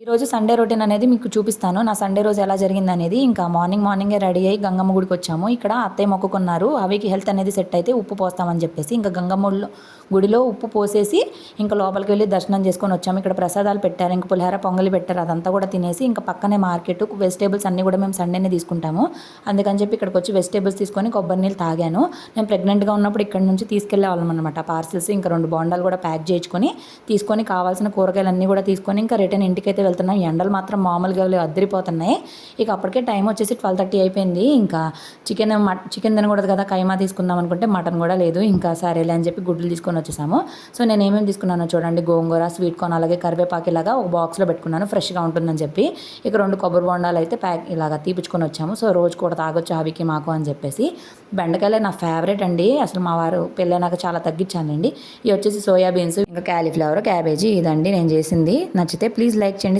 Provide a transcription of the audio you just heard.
ఈరోజు Sunday routine అనేది మీకు చూపిస్తాను. నా సండే రోజు ఎలా జరిగింది అనేది ఇంకా మార్నింగ్ మార్నింగే రెడీ అయ్యి గంగమ్మ గుడికి వచ్చాము. ఇక్కడ అత్తయ్య మొక్కుకున్నారు. అవికి హెల్త్ అనేది సెట్ అయితే ఉప్పు పోస్తామని చెప్పేసి ఇంకా గంగమ్మ గుడిలో- ఉప్పు పోసేసి ఇంకా లోపలికి వెళ్ళి దర్శనం చేసుకొని వచ్చాము. ఇక్కడ ప్రసాదాలు పెట్టారు. ఇంకా పులిహార పొంగలి పెట్టారు. అదంతా కూడా తినేసి ఇంకా పక్కనే మార్కెట్ వెజిటేబుల్స్ అన్నీ కూడా మేము సండేనే తీసుకుంటాము. అందుకని చెప్పి ఇక్కడికి వచ్చి వెజిటేబుల్స్ తీసుకొని కొబ్బరి నీళ్ళు తాగాను. నేను ప్రెగ్నెంట్గా ఉన్నప్పుడు ఇక్కడ నుంచి తీసుకెళ్ళే వాళ్ళం అనమాట పార్సిల్స్ ఇంకా రెండు బోండాలు కూడా ప్యాక్ చేయించుకొని తీసుకొని కావాల్సిన కూరగాయలు అన్నీ కూడా తీసుకొని ఇంకా రిటర్న్ ఇంటికైతే వెళ్తున్నాం. ఎండలు మాత్రం మామూలుగా అద్దరిపోతున్నాయి ఇక అప్పటికే టైం వచ్చేసి ట్వెల్వ్ థర్టీ అయిపోయింది. ఇంకా చికెన్ చికెన్ తినకూడదు కదా కైమా తీసుకుందాం అనుకుంటే మటన్ కూడా లేదు. ఇంకా సరేలే అని చెప్పి గుడ్లు తీసుకొని వచ్చేసాము. సో నేను ఏమేమి తీసుకున్నానో చూడండి. గోంగూర స్వీట్ కార్న్ అలాగే కరివేపాకు ఇలాగా ఒక బాక్స్లో పెట్టుకున్నాను. ఫ్రెష్గా ఉంటుందని చెప్పి ఇక రెండు కొబ్బరి బొండాలు అయితే ప్యాక్ ఇలాగా తీపిచ్చుకొని వచ్చాము. సో రోజు కూడా తాగొచ్చు అవికి మాకు అని చెప్పేసి. బెండకాయలే నా ఫేవరెట్ అండి. అసలు మా వారు పెళ్ళైనాక చాలా తగ్గించానండి ఇవి వచ్చేసి సోయాబీన్స్ ఇంకా క్యాలీఫ్లవర్ క్యాబేజీ ఇదండి నేను చేసింది. నచ్చితే ప్లీజ్ లైక్ చేయండి